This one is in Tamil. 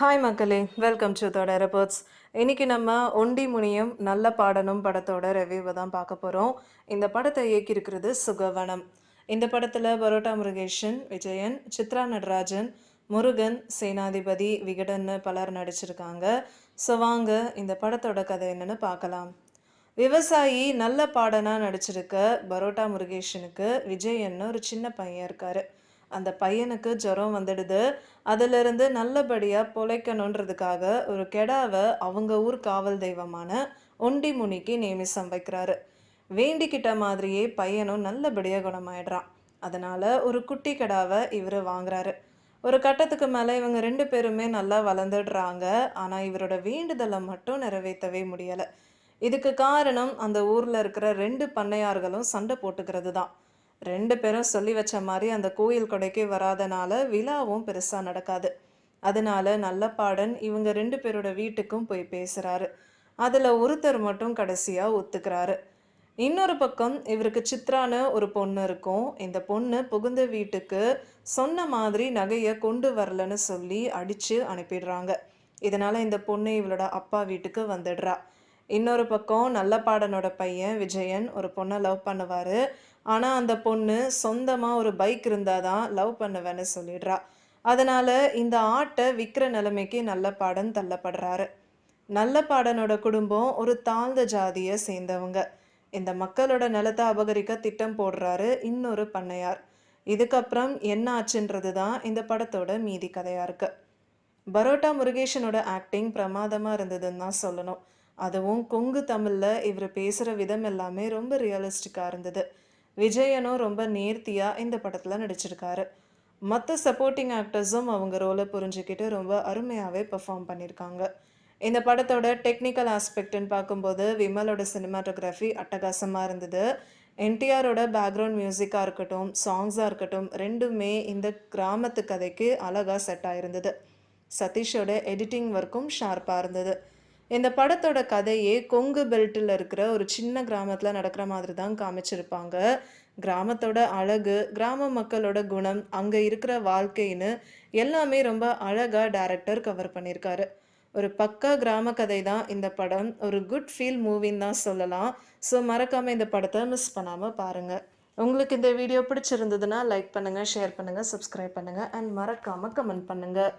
ஹாய் மக்களே. வெல்கம் டு தோட ரெபர்ட்ஸ் இன்னைக்கு நம்ம ஒண்டி முனியம் நல்ல பாடனும் படத்தோட ரிவ்யூவை தான் பார்க்க போகிறோம் இந்த படத்தை இயக்கியிருக்கிறது சுகவனம். இந்த படத்தில் பரோட்டா முருகேஷன் விஜயன் சித்ரா நடராஜன் முருகன் சேனாதிபதி விகடன்னு பலர் நடிச்சிருக்காங்க. ஸோ வாங்க இந்த படத்தோட கதை என்னென்னு பார்க்கலாம். விவசாயி நல்ல பாடனாக நடிச்சிருக்க பரோட்டா முருகேஷனுக்கு விஜயன்னு ஒரு சின்ன பையன் இருக்காரு. அந்த பையனுக்கு ஜுரம் வந்துடுது. அதிலிருந்து நல்லபடியாக பொழைக்கணுன்றதுக்காக ஒரு கெடாவை அவங்க ஊர் காவல் தெய்வமான ஒண்டி முனிக்கு நியமிசம் வைக்கிறாரு. வேண்டிக்கிட்ட மாதிரியே பையனும் நல்லபடியாக குணமாயிடுறான். அதனால் ஒரு குட்டி கெடாவை இவர் வாங்குறாரு. ஒரு கட்டத்துக்கு மேலே இவங்க ரெண்டு பேருமே நல்லா வளர்ந்துடுறாங்க. ஆனால் இவரோட வேண்டுதலை மட்டும் நிறைவேற்றவே முடியலை. இதுக்கு காரணம் அந்த ஊரில் இருக்கிற ரெண்டு பண்ணையார்களும் சண்டை போட்டுக்கிறது தான் ரெண்டு பேரும் சொல்லி வச்ச மாதிரி அந்த கோயில் கொடைக்கு வராதனால விழாவும் பெருசாக நடக்காது. அதனால நல்லப்பாடன் இவங்க ரெண்டு பேரோட வீட்டுக்கும் போய் பேசுகிறாரு அதில் ஒருத்தர் மட்டும் கடைசியாக ஒத்துக்கிறாரு. இன்னொரு பக்கம் இவருக்கு சித்ரான்னு ஒரு பொண்ணு இருக்கும். இந்த பொண்ணு புகுந்த வீட்டுக்கு சொன்ன மாதிரி நகையை கொண்டு வரலன்னு சொல்லி அடித்து அனுப்பிடுறாங்க. இதனால் இந்த பொண்ணு இவளோட அப்பா வீட்டுக்கு வந்துடுறா. இன்னொரு பக்கம் நல்ல பாடனோட பையன் விஜயன் ஒரு பொண்ணை லவ் பண்ணுவார். ஆனால் அந்த பொண்ணு சொந்தமாக ஒரு பைக் இருந்தால் தான் லவ் பண்ணுவேன்னு சொல்லிடுறா. அதனால் இந்த ஆட்டை விற்கிற நிலைமைக்கு பாடன் தள்ளப்படுறாரு. நல்ல பாடனோட குடும்பம் ஒரு தாழ்ந்த ஜாதியை சேர்ந்தவங்க. இந்த மக்களோட நிலத்தை அபகரிக்க திட்டம் போடுறாரு இன்னொரு பண்ணையார். இதுக்கப்புறம் என்ன ஆச்சுன்றது தான் இந்த படத்தோட மீதி கதையாக இருக்குது பரோட்டா முருகேஷனோட ஆக்டிங் பிரமாதமாக இருந்ததுன்னு தான் சொல்லணும். அதுவும் கொங்கு தமிழில் இவர் பேசுகிற விதம் எல்லாமே ரொம்ப ரியலிஸ்டிக்காக இருந்தது. விஜயனும் ரொம்ப நேர்த்தியாக இந்த படத்தில் நடிச்சிருக்காரு. மற்ற சப்போர்ட்டிங் ஆக்டர்ஸும் அவங்க ரோலை புரிஞ்சுக்கிட்டு ரொம்ப அருமையாகவே பெர்ஃபார்ம் பண்ணியிருக்காங்க இந்த படத்தோட டெக்னிக்கல் ஆஸ்பெக்ட்னு பார்க்கும்போது விமலோட சினிமாட்டோகிராஃபி அட்டகாசமாக இருந்தது. என்டிஆரோட பேக்ரவுண்ட் மியூசிக்காக இருக்கட்டும் சாங்ஸாக இருக்கட்டும் ரெண்டுமே இந்த கிராமத்து கதைக்கு அழகாக செட் ஆயிருந்தது. சதீஷோட எடிட்டிங் ஒர்க்கும் ஷார்ப்பாக இருந்தது. இந்த படத்தோட கதையே கொங்கு பெல்ட்டில் இருக்கிற ஒரு சின்ன கிராமத்தில் நடக்கிற மாதிரி தான் காமிச்சிருப்பாங்க. கிராமத்தோட அழகு கிராம மக்களோட குணம் அங்கே இருக்கிற வாழ்க்கைன்னு எல்லாமே ரொம்ப அழகாக டேரக்டர் கவர் பண்ணியிருக்காரு. ஒரு பக்கா கிராம கதை தான் இந்த படம். ஒரு குட் ஃபீல் மூவின்னு தான் சொல்லலாம். ஸோ மறக்காமல் இந்த படத்தை மிஸ் பண்ணாமல் பாருங்கள் உங்களுக்கு இந்த வீடியோ பிடிச்சிருந்ததுன்னா லைக் பண்ணுங்கள் ஷேர் பண்ணுங்கள் சப்ஸ்கிரைப் பண்ணுங்கள் அண்ட் மறக்காமல் கமெண்ட் பண்ணுங்கள்